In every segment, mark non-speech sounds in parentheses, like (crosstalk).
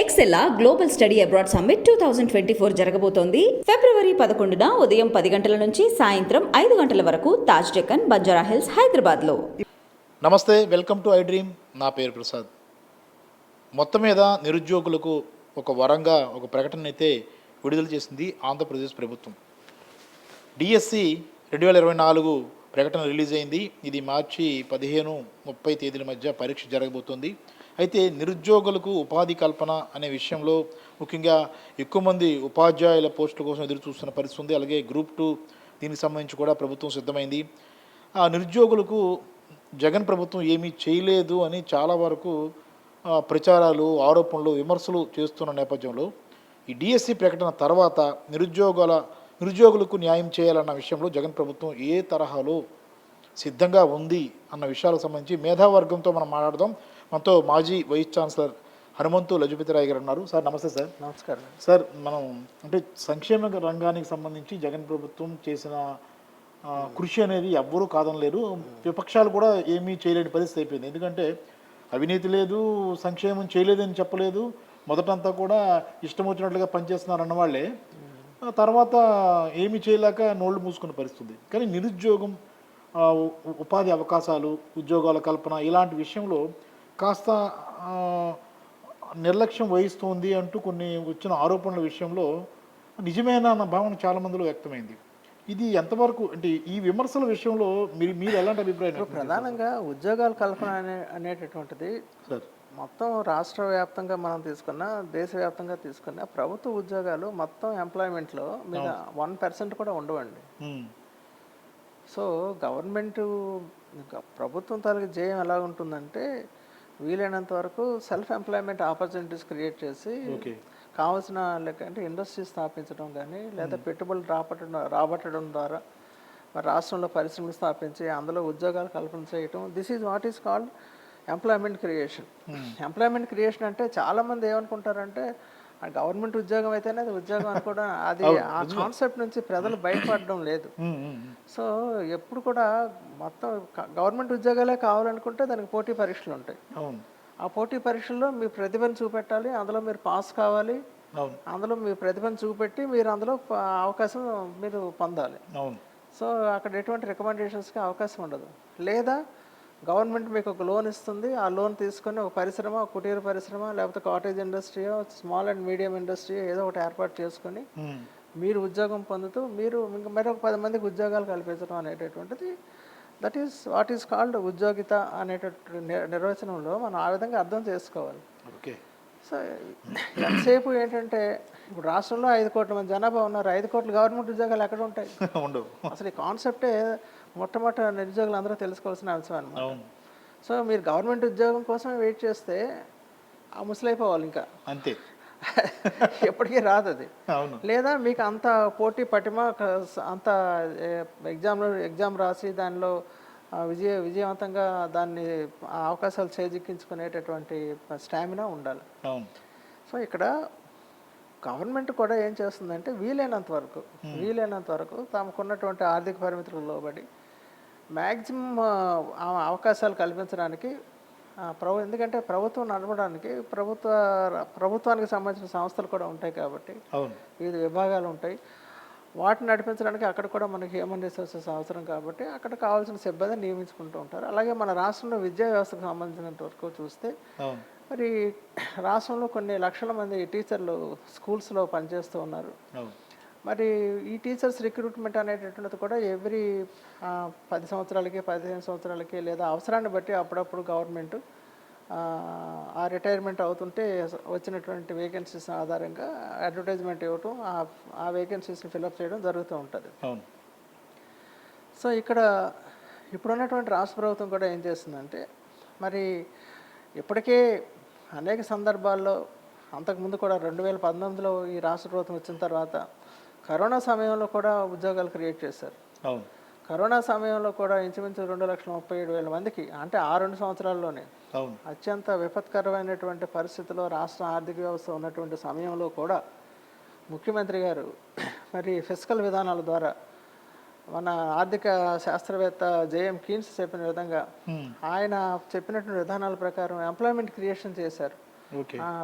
ఎక్సెల్లా global study abroad summit two thousand twenty four జరగబోతోంది. ఫిబ్రవరి పదకొండున ఉదయం పది గంటల నుంచి సాయంత్రం ఐదు గంటల వరకు తాజ్ డెక్కన్ బంజారా హిల్స్ హైదరాబాద్లో నమస్తే వెల్కమ్ టు ఐ డ్రీమ్. నా పేరు ప్రసాద్. మొత్తం మీద నిరుద్యోగులకు ఒక వరంగా ఒక ప్రకటన అయితే విడుదల చేసింది ఆంధ్రప్రదేశ్ ప్రభుత్వం. డిఎస్సి రెండు వేల ఇరవై నాలుగు ప్రకటన రిలీజ్ అయింది. ఇది మార్చి పదిహేను ముప్పై తేదీల మధ్య పరీక్ష జరగబోతోంది. అయితే నిరుద్యోగులకు ఉపాధి కల్పన అనే విషయంలో ముఖ్యంగా ఎక్కువ మంది ఉపాధ్యాయుల పోస్టుల కోసం ఎదురు చూస్తున్న పరిస్థితి ఉంది. అలాగే గ్రూప్ టూ దీనికి సంబంధించి కూడా ప్రభుత్వం సిద్ధమైంది. ఆ నిరుద్యోగులకు జగన్ ప్రభుత్వం ఏమీ చేయలేదు అని చాలా వరకు ప్రచారాలు ఆరోపణలు విమర్శలు చేస్తున్న నేపథ్యంలో ఈ డిఎస్సి ప్రకటన తర్వాత నిరుద్యోగాల నిరుద్యోగులకు న్యాయం చేయాలన్న విషయంలో జగన్ ప్రభుత్వం ఏ తరహాలో సిద్ధంగా ఉంది అన్న విషయాలకు సంబంధించి మేధావర్గంతో మనం మాట్లాడదాం. మనతో మాజీ వైస్ ఛాన్సలర్ హనుమంతు లజపతిరాయ్ గారు ఉన్నారు సార్ నమస్తే సార్. నమస్కారం సార్ మనం అంటే సంక్షేమ రంగానికి సంబంధించి జగన్ ప్రభుత్వం చేసిన కృషి అనేది ఎవ్వరూ కాదనలేరు. విపక్షాలు కూడా ఏమీ చేయలేని పరిస్థితి అయిపోయింది. ఎందుకంటే అవినీతి లేదు సంక్షేమం చేయలేదని చెప్పలేదు. మొదటంతా కూడా ఇష్టం వచ్చినట్లుగా పనిచేస్తున్నారు వాళ్ళే. తర్వాత ఏమీ చేయలేక నోళ్ళు మూసుకున్న పరిస్థితి ఉంది. కానీ నిరుద్యోగం ఉపాధి అవకాశాలు ఉద్యోగాల కల్పన ఇలాంటి విషయంలో కాస్త నిర్లక్ష్యం వహిస్తోంది అంటూ కొన్ని వచ్చిన ఆరోపణల విషయంలో నిజమేనా అన్న భావన చాలా మందిలో వ్యక్తమైంది. ఇది ఎంతవరకు అంటే ఈ విమర్శల విషయంలో మీరు మీరు ఎలాంటి అభిప్రాయం? ప్రధానంగా ఉద్యోగాల కల్పన అనే అనేటటువంటిది సార్. మొత్తం రాష్ట్ర వ్యాప్తంగా మనం తీసుకున్న దేశవ్యాప్తంగా తీసుకున్న ప్రభుత్వ ఉద్యోగాలు మొత్తం ఎంప్లాయ్మెంట్లో మీద వన్ పర్సెంట్ కూడా ఉండవండి. సో గవర్నమెంట్ ప్రభుత్వం తాలూకు జయం ఎలా ఉంటుందంటే వీలైనంత వరకు సెల్ఫ్ ఎంప్లాయ్మెంట్ ఆపర్చునిటీస్ క్రియేట్ చేసి కావాల్సిన లెక్క అంటే ఇండస్ట్రీ స్థాపించడం కానీ లేదా పెట్టుబడులు రాబట్టడం రాబట్టడం ద్వారా మరి రాష్ట్రంలో పరిశ్రమలు స్థాపించి అందులో ఉద్యోగాలు కల్పన చేయటం. This is what is called employment creation employment creation అంటే చాలామంది ఏమనుకుంటారంటే గవర్నమెంట్ ఉద్యోగం అయితేనే అది ఉద్యోగం అనుకోవడం (laughs) అది ఆ కాన్సెప్ట్ నుంచి ప్రజలు బయటపడడం లేదు. సో ఎప్పుడు కూడా మొత్తం గవర్నమెంట్ ఉద్యోగాలే కావాలనుకుంటే దానికి పోటీ పరీక్షలు ఉంటాయి. ఆ పోటీ పరీక్షల్లో మీ ప్రతిభను చూపెట్టాలి అందులో మీరు పాస్ కావాలి అందులో మీ ప్రతిభను చూపెట్టి మీరు అందులో అవకాశం మీరు పొందాలి. సో అక్కడ ఎటువంటి రికమెండేషన్స్కి అవకాశం ఉండదు. లేదా గవర్నమెంట్ మీకు ఒక లోన్ ఇస్తుంది. ఆ లోన్ తీసుకొని ఒక పరిశ్రమ ఒక కుటీర పరిశ్రమ లేకపోతే cottage industry small and medium industry ఏదో ఒకటి ఏర్పాటు చేసుకొని మీరు ఉద్యోగం పొందుతూ మీరు ఇంకా మరొక పది మందికి ఉద్యోగాలు కల్పించడం అనేటటువంటిది. That is what is called ఉద్యోగిత అనేటటువంటి నిర్- నిర్వచనంలో మనం ఆ విధంగా అర్థం చేసుకోవాలి. ఓకే. సో ఎంతసేపు ఏంటంటే ఇప్పుడు రాష్ట్రంలో ఐదు కోట్ల మంది జనాభా ఉన్నారు. ఐదు కోట్ల గవర్నమెంట్ ఉద్యోగాలు ఎక్కడ ఉంటాయి? (laughs) అసలు ఈ కాన్సెప్టే మొట్టమొదటి నిరుద్యోగులు అందరూ తెలుసుకోవాల్సిన అంశం అనమాట సో మీరు గవర్నమెంట్ ఉద్యోగం కోసమే వెయిట్ చేస్తే ఆ ముసలైపోవాలి ఇంకా. అంతే. (laughs) ఎప్పటికీ రాదు అది. లేదా మీకు అంత పోటీ పటిమ అంత ఎగ్జామ్లో ఎగ్జామ్ రాసి దానిలో విజయ విజయవంతంగా దాన్ని అవకాశాలు చేజిక్కించుకునేటటువంటి స్టామినా ఉండాలి. సో ఇక్కడ గవర్నమెంట్ కూడా ఏం చేస్తుందంటే వీలైనంత వరకు వీలైనంత వరకు తమకున్నటువంటి ఆర్థిక పరిమితులకు లోబడి మ్యాక్సిమం అవకాశాలు కల్పించడానికి ప్రభు ఎందుకంటే ప్రభుత్వం నడపడానికి ప్రభుత్వ ప్రభుత్వానికి సంబంధించిన సంస్థలు కూడా ఉంటాయి కాబట్టి వివిధ విభాగాలు ఉంటాయి. వాటిని నడిపించడానికి అక్కడ కూడా మనకి హ్యూమన్ రిసోర్సెస్ అవసరం కాబట్టి అక్కడ కావాల్సిన సిబ్బందిని నియమించుకుంటూ ఉంటారు. అలాగే మన రాష్ట్రంలో విద్యా వ్యవస్థకు సంబంధించినంత వరకు చూస్తే మరి రాష్ట్రంలో కొన్ని లక్షల మంది టీచర్లు స్కూల్స్లో పనిచేస్తూ ఉన్నారు. మరి ఈ టీచర్స్ రిక్రూట్మెంట్ అనేటటువంటిది కూడా ఎవ్రీ పది సంవత్సరాలకి పదిహేను సంవత్సరాలకి లేదా అవసరాన్ని బట్టి అప్పుడప్పుడు గవర్నమెంట్ ఆ రిటైర్మెంట్ అవుతుంటే వచ్చినటువంటి వేకెన్సీస్ ఆధారంగా అడ్వర్టైజ్మెంట్ ఇవ్వటం ఆ- వేకెన్సీస్ని ఫిలప్ చేయడం జరుగుతూ ఉంటుంది. అవును. సో ఇక్కడ ఇప్పుడున్నటువంటి రాష్ట్ర ప్రభుత్వం కూడా ఏం చేస్తుందంటే మరి ఇప్పటికే అనేక సందర్భాల్లో అంతకుముందు కూడా రెండు వేల పంతొమ్మిదిలో ఈ రాష్ట్ర ప్రభుత్వం వచ్చిన తర్వాత కరోనా సమయంలో కూడా ఉద్యోగాలు క్రియేట్ చేశారు. అవును. కరోనా సమయంలో కూడా ఇంచుమించు రెండు లక్షల ముప్పై ఏడు వేల మందికి అంటే ఆ రెండు సంవత్సరాల్లోనే అవును. అత్యంత విపత్కరమైనటువంటి పరిస్థితిలో రాష్ట్ర ఆర్థిక వ్యవస్థ ఉన్నటువంటి సమయంలో కూడా ముఖ్యమంత్రి గారు మరి ఫిజికల్ విధానాల ద్వారా మన ఆర్థిక శాస్త్రవేత్త జేఎం కీన్స్ చెప్పిన విధంగా. ఆయన చెప్పినటువంటి విధానాల ప్రకారం ఎంప్లాయ్మెంట్ క్రియేషన్ చేశారు.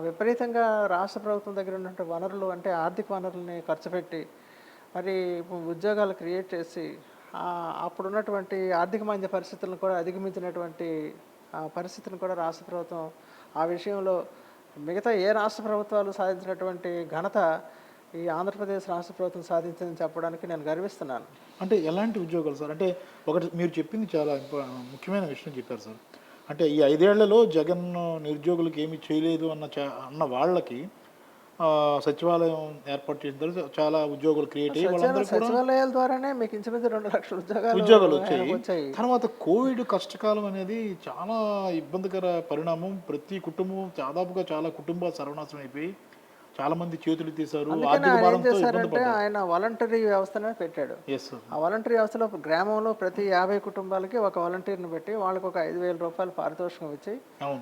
విపరీతంగా రాష్ట్ర ప్రభుత్వం దగ్గర ఉన్నటువంటి వనరులు అంటే ఆర్థిక వనరుల్ని ఖర్చు పెట్టి మరి ఉద్యోగాలు క్రియేట్ చేసి అప్పుడున్నటువంటి ఆర్థిక మాంద్య పరిస్థితులను కూడా అధిగమించినటువంటి ఆ, పరిస్థితిని కూడా రాష్ట్ర ప్రభుత్వం ఆ విషయంలో మిగతా ఏ రాష్ట్ర ప్రభుత్వాలు సాధించినటువంటి ఘనత ఈ ఆంధ్రప్రదేశ్ రాష్ట్ర ప్రభుత్వం సాధించిందని చెప్పడానికి నేను గర్విస్తున్నాను. అంటే ఎలాంటి ఉద్యోగాలు సార్? అంటే ఒకటి మీరు చెప్పింది చాలా ముఖ్యమైన విషయం చెప్పారు సార్. అంటే ఈ ఐదేళ్ళలో జగన్ నిరుద్యోగులకు ఏమీ చేయలేదు అన్న అన్న వాళ్ళకి ఆ, సచివాలయం ఏర్పాటు చేసిన తర్వాత చాలా ఉద్యోగాలు క్రియేట్ అయ్యి సచివాలయాల ద్వారానే మీకు ఇంచుమించు రెండు లక్షల ఉద్యోగాలు ఉద్యోగాలు వచ్చాయి. తర్వాత కోవిడ్ కష్టకాలం అనేది చాలా ఇబ్బందికర పరిణామం. ప్రతి కుటుంబం దాదాపుగా చాలా కుటుంబాలు సర్వనాశనం అయిపోయి చాలా మంది చేతులు తీశారు ఆయన వాలంటరీ వ్యవస్థనే పెట్టాడు. ఆ వాలంటరీ వ్యవస్థలో గ్రామంలో ప్రతి యాభై కుటుంబాలకి ఒక వాలంటీర్ని పెట్టి వాళ్ళకి ఒక ఐదు వేల రూపాయలు పారితోషికం ఇచ్చి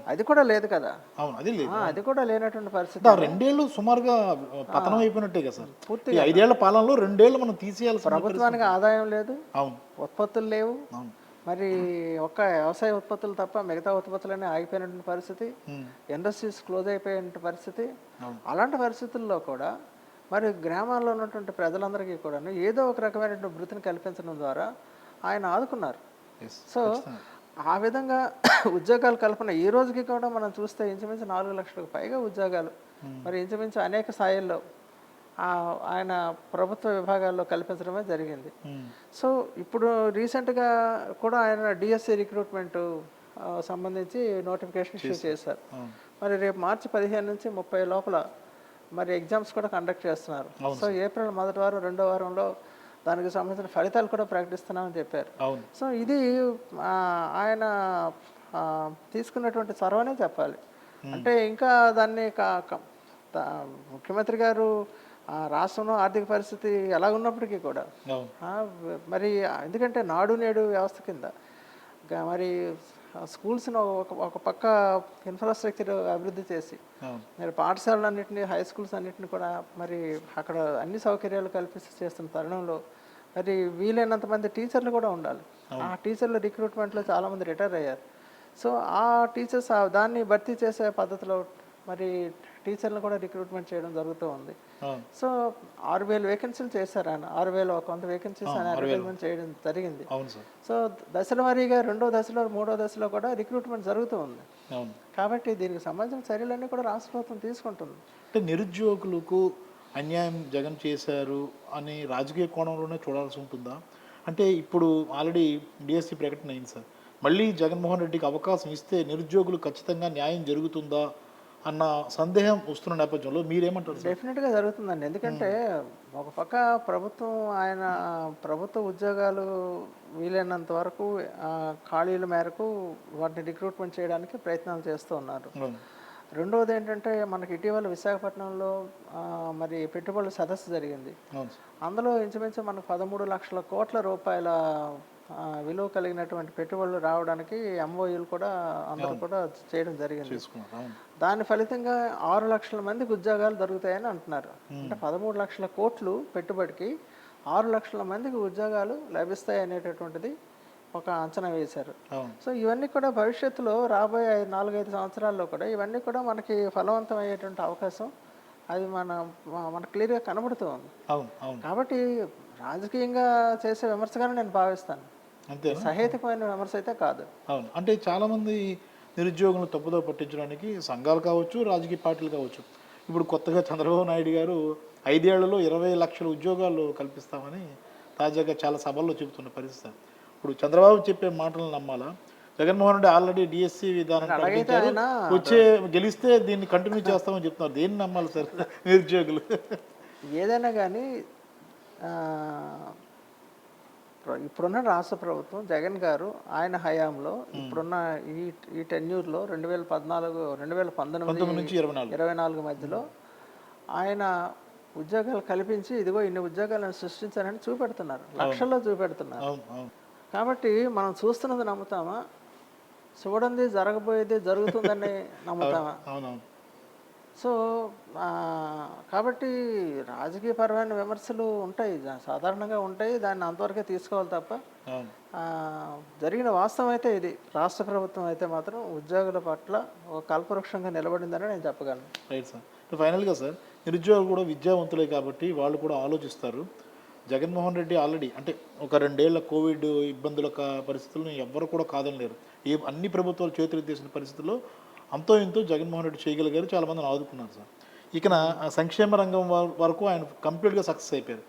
అది కూడా లేదు కదా. అవును అది లేదు. ఆ, అది కూడా లేనటువంటి పరిస్థితి. రెండేళ్ళు సుమారుగా పతనం అయిపోయినట్టే కదా సార్. ఈ ఐదేళ్ళ పాలనలో రెండేళ్ళు మనం తీసేయాల్సిన ప్రభుత్వానికి ఆదాయం లేదు. అవును. ఉత్పత్తులు లేవు. అవును. మరి ఒక్క వ్యవసాయ ఉత్పత్తులు తప్ప మిగతా ఉత్పత్తులన్నీ ఆగిపోయినటువంటి పరిస్థితి. ఇండస్ట్రీస్ క్లోజ్ అయిపోయిన పరిస్థితి. అలాంటి పరిస్థితుల్లో కూడా మరి గ్రామాల్లో ఉన్నటువంటి ప్రజలందరికీ కూడా ఏదో ఒక రకమైనటువంటి వృత్తిని కల్పించడం ద్వారా ఆయన ఆదుకున్నారు. సో ఆ విధంగా (coughs) ఉద్యోగాల కల్పన ఈ రోజుకి కూడా మనం చూస్తే ఇంచుమించు నాలుగు లక్షలకు పైగా ఉద్యోగాలు మరి ఇంచుమించు అనేక స్థాయిల్లో ఆయన ప్రభుత్వ విభాగాల్లో కల్పించడమే జరిగింది. ఉమ్. సో ఇప్పుడు రీసెంట్గా కూడా ఆయన డిఎస్సి రిక్రూట్మెంట్ సంబంధించి నోటిఫికేషన్ ఇష్యూ చేశారు. అవును. మరి రేపు మార్చి పదిహేను నుంచి ముప్పై లోపల మరి ఎగ్జామ్స్ కూడా కండక్ట్ చేస్తున్నారు. సో ఏప్రిల్ మొదటి వారం రెండో వారంలో దానికి సంబంధించిన ఫలితాలు కూడా ప్రకటిస్తున్నామని చెప్పారు. సో ఇది ఆయన తీసుకున్నటువంటి చొరవనే చెప్పాలి. అంటే ఇంకా దాన్ని ముఖ్యమంత్రి గారు రాష్ట్రంలో ఆర్థిక పరిస్థితి ఎలా ఉన్నప్పటికీ కూడా ఆ, మరి ఎందుకంటే నాడు నేడు వ్యవస్థ కింద మరి స్కూల్స్ను ఒక ఒక పక్క ఇన్ఫ్రాస్ట్రక్చర్ అభివృద్ధి చేసి మరి పాఠశాలలన్నింటినీ హై స్కూల్స్ అన్నింటినీ కూడా మరి అక్కడ అన్ని సౌకర్యాలు కల్పిస్తూ చేస్తున్న తరుణంలో మరి వీలైనంత మంది టీచర్లు కూడా ఉండాలి. ఆ టీచర్ల రిక్రూట్మెంట్లో చాలామంది రిటైర్ అయ్యారు. సో ఆ టీచర్స్ దాన్ని భర్తీ చేసే పద్ధతిలో మరి టీచర్లను కూడా రిక్రూట్మెంట్ చేయడం జరుగుతూ ఉంది. సో ఆరు వేలు వేకెన్సీలు చేశారు ఆయన. ఆరు వేల కొంత వేకెన్సీస్ ఆయన అడ్వర్టైజ్మెంట్ చేయడం జరిగింది. అవును సార్. సో దశల వారీగా రెండో దశలో మూడో దశలో కూడా రిక్రూట్మెంట్ జరుగుతూ ఉంది. కాబట్టి దీనికి సంబంధించిన చర్యలన్నీ కూడా రాష్ట్ర ప్రభుత్వం తీసుకుంటుంది. అంటే నిరుద్యోగులకు అన్యాయం జగన్ చేశారు అని రాజకీయ కోణంలోనే చూడాల్సి ఉంటుందా? అంటే ఇప్పుడు ఆల్రెడీ డిఎస్సి ప్రకటన అయింది సార్. మళ్ళీ జగన్మోహన్ రెడ్డికి అవకాశం ఇస్తే నిరుద్యోగులు ఖచ్చితంగా న్యాయం జరుగుతుందా? అన్న సందేహం వస్తున్న నేపథ్యంలో మీరేమంటారు డెఫినెట్గా జరుగుతుందండి. ఎందుకంటే ఒక పక్క ప్రభుత్వం ఆయన ప్రభుత్వ ఉద్యోగాలు వీలైనంత వరకు ఖాళీల మేరకు వాటిని రిక్రూట్మెంట్ చేయడానికి ప్రయత్నాలు చేస్తూ ఉన్నారు. రెండవది ఏంటంటే మనకి ఇటీవల విశాఖపట్నంలో మరి పెట్టుబడుల సదస్సు జరిగింది. అందులో ఇంచుమించు మనకు పదమూడు లక్షల కోట్ల రూపాయల విలువ కలిగినటువంటి పెట్టుబడులు రావడానికి ఎంఓయూలు కూడా అందరూ కూడా చేయడం జరిగింది. దాని ఫలితంగా ఆరు లక్షల మందికి ఉద్యోగాలు దొరుకుతాయని అంటున్నారు. అంటే పదమూడు లక్షల కోట్లు పెట్టుబడికి ఆరు లక్షల మందికి ఉద్యోగాలు లభిస్తాయి అనేటటువంటిది ఒక అంచనా వేశారు. సో ఇవన్నీ కూడా భవిష్యత్తులో రాబోయే ఐదు నాలుగైదు సంవత్సరాల్లో కూడా ఇవన్నీ కూడా మనకి ఫలవంతం అయ్యేటువంటి అవకాశం అది మన మనకు క్లియర్గా కనబడుతూ ఉంది. అవును అవును. కాబట్టి రాజకీయంగా చేసే విమర్శగానే నేను భావిస్తాను. అంతేనా? సహేతుకమైన విమర్శ అయితే కాదు. అవును. అంటే చాలామంది నిరుద్యోగులను తప్పుదో పట్టించడానికి సంఘాలు కావచ్చు రాజకీయ పార్టీలు కావచ్చు. ఇప్పుడు కొత్తగా చంద్రబాబు నాయుడు గారు ఐదేళ్ళలో ఇరవై లక్షల ఉద్యోగాలు కల్పిస్తామని తాజాగా చాలా సభల్లో చెబుతున్న పరిస్థితి. ఇప్పుడు చంద్రబాబు చెప్పే మాటలను నమ్మాలా? జగన్మోహన్ రెడ్డి ఆల్రెడీ డిఎస్సి విధానం వచ్చే గెలిస్తే దీన్ని కంటిన్యూ చేస్తామని చెప్తున్నారు. దేన్ని నమ్మాలి సార్ నిరుద్యోగులు? ఏదైనా కానీ ఇప్పుడున్న రాష్ట్ర ప్రభుత్వం జగన్ గారు ఆయన హయాంలో ఇప్పుడున్న ఈ ఈ టెన్యూర్లో రెండు వేల పద్నాలుగు రెండు వేల పంతొమ్మిది నుంచి ఇరవై నాలుగు. ఇరవై నాలుగు మధ్యలో ఆయన ఉద్యోగాలు కల్పించి ఇదిగో ఇన్ని ఉద్యోగాలను సృష్టించారని చూపెడుతున్నారు. లక్షల్లో చూపెడుతున్నారు. కాబట్టి మనం చూస్తున్నది నమ్ముతామా? చూడండి జరగబోయేది జరుగుతుందని (laughs) నమ్ముతామా? సో కాబట్టి రాజకీయపరమైన విమర్శలు ఉంటాయి. సాధారణంగా ఉంటాయి. దాన్ని అంతవరకే తీసుకోవాలి తప్ప జరిగిన వాస్తవం అయితే ఇది. రాష్ట్ర ప్రభుత్వం అయితే మాత్రం ఉద్యోగుల పట్ల ఒక కల్పవృక్షంగా నిలబడిందని నేను చెప్పగలను. Right sir. ఫైనల్గా సార్ నిరుద్యోగులు కూడా విద్యావంతులే కాబట్టి వాళ్ళు కూడా ఆలోచిస్తారు. జగన్మోహన్ రెడ్డి ఆల్రెడీ అంటే ఒక రెండేళ్ళ కోవిడ్ ఇబ్బందుల పరిస్థితులను ఎవ్వరు కూడా కాదనలేరు ఏ అన్ని ప్రభుత్వాలు చేతులు తీసిన పరిస్థితుల్లో అంతో ఇంతో జగన్మోహన్ రెడ్డి చేయగలిగారు చాలామందిని ఆదుకున్నారు సార్. ఇకన సంక్షేమ రంగం వ- వరకు ఆయన కంప్లీట్గా సక్సెస్ అయిపోయారు.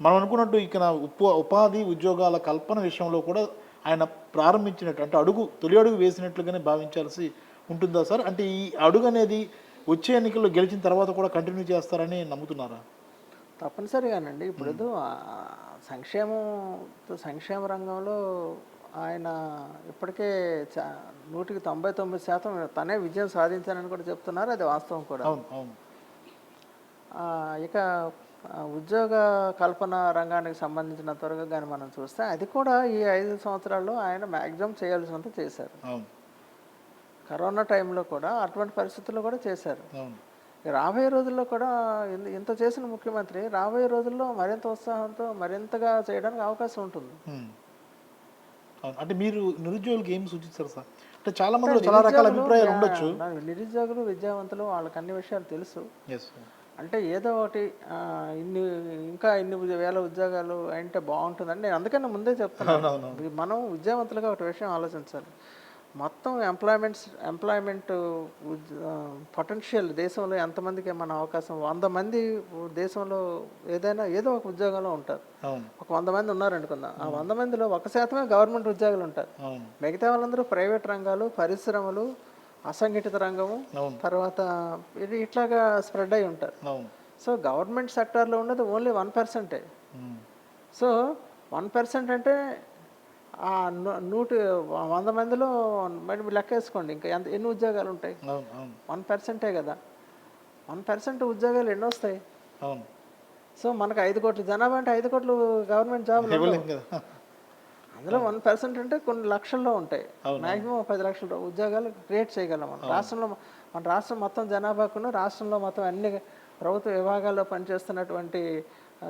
మనం అనుకున్నట్టు ఇకన ఉప ఉపాధి ఉద్యోగాల కల్పన విషయంలో కూడా ఆయన ప్రారంభించినట్టు అంటే అడుగు తొలి అడుగు వేసినట్లుగానే భావించాల్సి ఉంటుందా సార్? అంటే ఈ అడుగు అనేది వచ్చే ఎన్నికల్లో గెలిచిన తర్వాత కూడా కంటిన్యూ చేస్తారని నమ్ముతున్నారా? తప్పనిసరిగానండి. ఇప్పుడు సంక్షేమం సంక్షేమ రంగంలో ఆయన ఇప్పటికే నూటికి తొంభై తొమ్మిది శాతం తనే విజయం సాధించానని కూడా చెప్తున్నారు అది వాస్తవం కూడా. ఇక ఉద్యోగ కల్పన రంగానికి సంబంధించినంత వరకు కానీ మనం చూస్తే అది కూడా ఈ ఐదు సంవత్సరాల్లో ఆయన మ్యాక్సిమం చేయాల్సినంత చేశారు. కరోనా టైంలో కూడా అటువంటి పరిస్థితుల్లో కూడా చేశారు. రాబోయే రోజుల్లో కూడా ఇంత- చేసిన ముఖ్యమంత్రి రాబోయే రోజుల్లో మరింత ఉత్సాహంతో మరింతగా చేయడానికి అవకాశం ఉంటుంది. అంటే మీరు నిరుద్యోగులకు ఏం సూచిస్తారు సార్. అంటే చాలా మందిలో చాలా రకాల అభిప్రాయాలు ఉండొచ్చు. నిరుద్యోగులు విద్యావంతులు వాళ్ళకి అన్ని విషయాలు తెలుసు. అంటే ఏదో ఒకటి ఇన్ని ఇంకా ఇన్ని వేల ఉద్యోగాలు అంటే బాగుంటుందని నేను అందుకని ముందే ఇది మనం విద్యావంతులుగా ఒక విషయం ఆలోచించాలి. మొత్తం ఎంప్లాయ్మెంట్స్ ఎంప్లాయ్మెంట్ పొటెన్షియల్ దేశంలో ఎంతమందికి మన అవకాశం? వంద మంది దేశంలో ఏదైనా ఏదో ఒక ఉద్యోగంలో ఉంటారు. ఒక వంద మంది ఉన్నారు అనుకుందాం ఆ వంద మందిలో ఒక శాతమే గవర్నమెంట్ ఉద్యోగులు ఉంటారు. మిగతా వాళ్ళందరూ ప్రైవేట్ రంగాలు పరిశ్రమలు అసంఘటిత రంగము తర్వాత ఇది ఇట్లాగా స్ప్రెడ్ అయి ఉంటారు. సో గవర్నమెంట్ సెక్టార్లో ఉన్నది ఓన్లీ వన్ పర్సెంటే. సో వన్ పర్సెంట్ అంటే నూటి వంద మందిలో మీరు లెక్క వేసుకోండి ఇంకా ఎంత ఎన్ని ఉద్యోగాలు ఉంటాయి? వన్ పర్సెంటే కదా. వన్ పర్సెంట్ ఉద్యోగాలు ఎన్ని వస్తాయి? అవును. సో మనకు ఐదు కోట్ల జనాభా అంటే ఐదు కోట్లు గవర్నమెంట్ జాబ్లు అందులో వన్ పర్సెంట్ అంటే కొన్ని లక్షల్లో ఉంటాయి. మాక్సిమం పది లక్షల ఉద్యోగాలు క్రియేట్ చేయగలం మనం. రాష్ట్రంలో మన రాష్ట్రం మొత్తం జనాభాకును రాష్ట్రంలో మొత్తం అన్ని ప్రభుత్వ విభాగాల్లో పనిచేస్తున్నటువంటి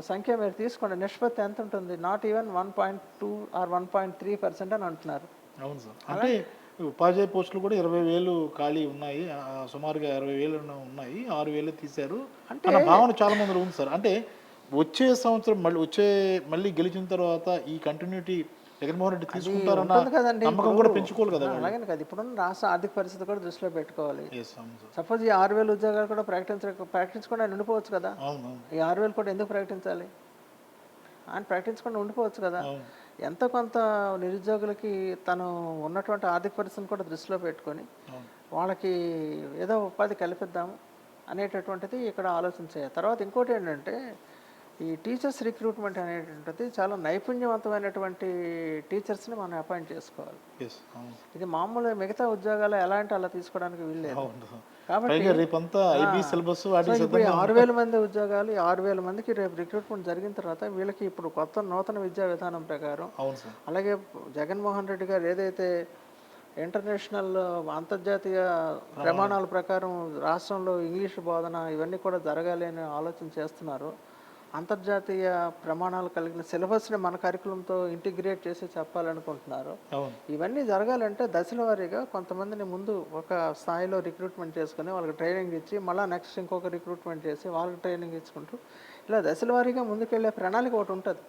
సంఖ్య మీరు తీసుకోండి. నిష్పత్తి ఎంత ఉంటుంది? Not even one point two or one point three percent అని అంటున్నారు. అవును సార్. అంటే ఉపాధ్యాయ పోస్టులు కూడా ఇరవై వేలు ఖాళీ ఉన్నాయి. సుమారుగా ఇరవై వేలు ఉన్న- ఉన్నాయి. ఆరు వేలు తీశారు. అన్న భావన చాలా మందిలో ఉంది సార్. అంటే వచ్చే సంవత్సరం మళ్ళీ వచ్చే మళ్ళీ గెలిచిన తర్వాత ఈ కంటిన్యూటీ జగన్మోహన్ రెడ్డి తీసుకుంటారన్న నమ్మకం కూడా పెంచుకోవాలి కదా అలాగే కదా. ఇప్పుడున్న రాష్ట్ర ఆర్థిక పరిస్థితి కూడా దృష్టిలో పెట్టుకోవాలి. సపోజ్ ఈ ఆరు వేల ఉద్యోగాలు కూడా ప్రకటించ ప్రకటించకుండా ఉండిపోవచ్చు కదా. ఈ ఆరు వేలు కూడా ఎందుకు ప్రకటించాలి? ఆయన ప్రకటించకుండా ఉండిపోవచ్చు కదా. ఎంతో కొంత నిరుద్యోగులకి తను ఉన్నటువంటి ఆర్థిక పరిస్థితిని కూడా దృష్టిలో పెట్టుకొని వాళ్ళకి ఏదో ఉపాధి కల్పిద్దాము అనేటటువంటిది ఇక్కడ ఆలోచించాయి తర్వాత ఇంకోటి ఏంటంటే ఈ టీచర్స్ రిక్రూట్మెంట్ అనేటువంటిది చాలా నైపుణ్యవంతమైనటువంటి టీచర్స్ని మనం అపాయింట్ చేసుకోవాలి. ఇది మామూలు మిగతా ఉద్యోగాలు ఎలా అంటే అలా తీసుకోవడానికి వీల్లేదు కాబట్టి ఆరు వేల మంది ఉద్యోగాలు ఆరు వేల మందికి రేపు రిక్రూట్మెంట్ జరిగిన తర్వాత వీళ్ళకి ఇప్పుడు కొత్త నూతన విద్యా విధానం ప్రకారం అలాగే జగన్మోహన్ రెడ్డి గారు ఏదైతే ఇంటర్నేషనల్ అంతర్జాతీయ ప్రమాణాల ప్రకారం రాష్ట్రంలో ఇంగ్లీష్ బోధన ఇవన్నీ కూడా జరగాలి అని ఆలోచన చేస్తున్నారు అంతర్జాతీయ ప్రమాణాలు కలిగిన సిలబస్ని మన కరికులంతో ఇంటిగ్రేట్ చేసి చెప్పాలనుకుంటున్నారు. ఇవన్నీ జరగాలంటే దశల వారీగా కొంతమందిని ముందు ఒక స్థాయిలో రిక్రూట్మెంట్ చేసుకుని వాళ్ళకి ట్రైనింగ్ ఇచ్చి మళ్ళీ నెక్స్ట్ ఇంకొక రిక్రూట్మెంట్ చేసి వాళ్ళకి ట్రైనింగ్ ఇచ్చుకుంటూ ఇలా దశల వారీగా ముందుకెళ్ళే ప్రణాళిక ఒకటి ఉంటుంది.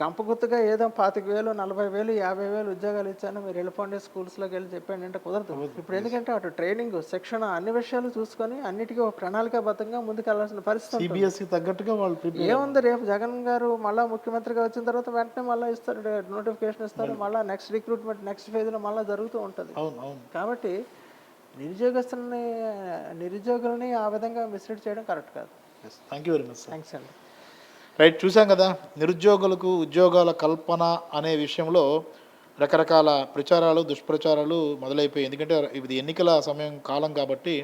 గంప గుర్తుగా ఏదో పాతిక వేలు నలభై వేలు యాభై వేలు ఉద్యోగాలు ఇచ్చాను. మీరు వెళ్ళిపోండి స్కూల్స్లోకి వెళ్ళి చెప్పండి అంటే కుదరదు. ఇప్పుడు ఎందుకంటే అటు ట్రైనింగ్ శిక్షణ అన్ని విషయాలు చూసుకొని అన్నిటికీ ఒక ప్రణాళికాబద్ధంగా ముందుకు వెళ్ళాల్సిన పరిస్థితి. సిబిఎస్ఈ తగ్గట్టుగా వాళ్ళు ఏముంది రేపు జగన్ గారు మళ్ళీ ముఖ్యమంత్రిగా వచ్చిన తర్వాత వెంటనే మళ్ళీ ఇస్తారు నోటిఫికేషన్ ఇస్తారు మళ్ళీ నెక్స్ట్ రిక్రూట్మెంట్ నెక్స్ట్ ఫేజ్లో మళ్ళీ జరుగుతూ ఉంటుంది. కాబట్టి నిరుద్యోగస్తుల్ని నిరుద్యోగులని ఆ విధంగా మిస్లీడ్ చేయడం కరెక్ట్ కాదు. Thank you very much thanks అండి రైట్ చూసాం కదా నిరుద్యోగులకు ఉద్యోగాల కల్పన అనే విషయంలో రకరకాల ప్రచారాలు దుష్ప్రచారాలు మొదలైపోయాయి. ఎందుకంటే ఇది ఎన్నికల సమయం కాలం కాబట్టి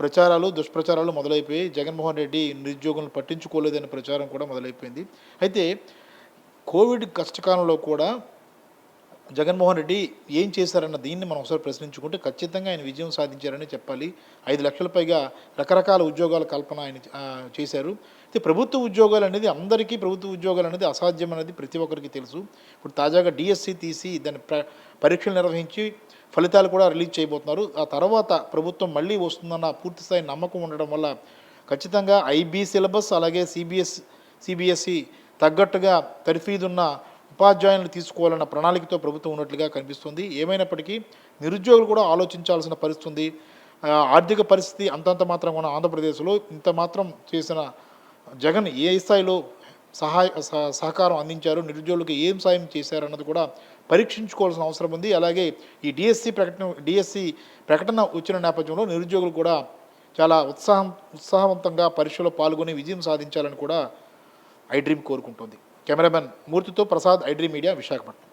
ప్రచారాలు దుష్ప్రచారాలు మొదలైపోయి జగన్మోహన్ రెడ్డి నిరుద్యోగులను పట్టించుకోలేదనే ప్రచారం కూడా మొదలైపోయింది. అయితే కోవిడ్ కష్టకాలంలో కూడా జగన్మోహన్ రెడ్డి ఏం చేశారన్న దీన్ని మనం ఒకసారి ప్రశ్నించుకుంటే ఖచ్చితంగా ఆయన విజయం సాధించారని చెప్పాలి. ఐదు లక్షల పైగా రకరకాల ఉద్యోగాల కల్పన ఆయన చేశారు. అయితే ప్రభుత్వ ఉద్యోగాలు అనేది అందరికీ ప్రభుత్వ ఉద్యోగాలు అనేది అసాధ్యం అనేది ప్రతి ఒక్కరికి తెలుసు. ఇప్పుడు తాజాగా డిఎస్సి తీసి దాని పరీక్షలు నిర్వహించి ఫలితాలు కూడా రిలీజ్ చేయబోతున్నారు. ఆ తర్వాత ప్రభుత్వం మళ్ళీ వస్తుందన్న పూర్తిస్థాయి నమ్మకం ఉండడం వల్ల ఖచ్చితంగా ఐబీ సిలబస్ అలాగే సిబిఎస్ సిబిఎస్ఈ తగ్గట్టుగా తర్ఫీదున్న ఉపాధ్యాయులను తీసుకోవాలన్న ప్రణాళికతో ప్రభుత్వం ఉన్నట్లుగా కనిపిస్తుంది. ఏమైనప్పటికీ నిరుద్యోగులు కూడా ఆలోచించాల్సిన పరిస్థితి ఉంది ఆర్థిక పరిస్థితి అంతంత మాత్రం ఉన్న ఆంధ్రప్రదేశ్లో ఇంత మాత్రం చేసిన జగన్ ఏ స్థాయిలో సహాయ సహ- సహకారం అందించారు నిరుద్యోగులకు ఏం సాయం చేశారన్నది కూడా పరీక్షించుకోవాల్సిన అవసరం ఉంది. అలాగే ఈ డిఎస్సి ప్రకటన డిఎస్సి ప్రకటన వచ్చిన నేపథ్యంలో నిరుద్యోగులు కూడా చాలా ఉత్సాహం ఉత్సాహవంతంగా పరీక్షలో పాల్గొని విజయం సాధించాలని కూడా ఐ డ్రీమ్ కోరుకుంటుంది. Cameraman మూర్తితో Prasad I dream media Visakhapatnam